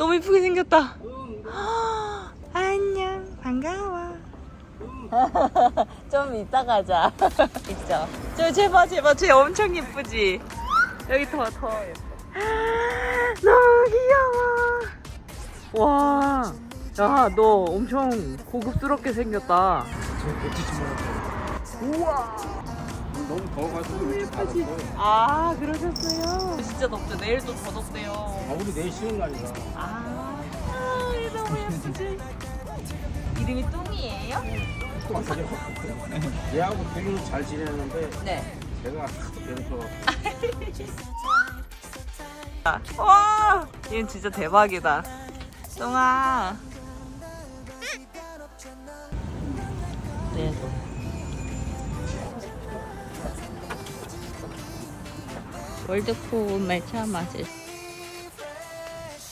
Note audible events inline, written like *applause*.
너무 이쁘게 생겼다. 안녕, 반가워. *laughs* 좀 이따 가자. *laughs* 있죠? 저, 쟤 봐, 쟤 봐. 쟤 엄청 예쁘지? 여기 더, 더 예뻐. 너무 귀여워. 와. 야, 너 엄청 고급스럽게 생겼다. 우와. 너무 더워가지고 이렇게 닫았어요. 아, 그러셨어요? 진짜 덥죠. 내일도 더 덥대요. 아, 우리 내일 쉬는 날이라. 아, 아, 얘 너무 예쁘지? 이름이 뚱이에요? 얘하고 되게 잘 지내는데 네. 제가 하도 계속 와, 얘는 진짜 대박이다. 뚱아. 월드컵 말차 맛있어.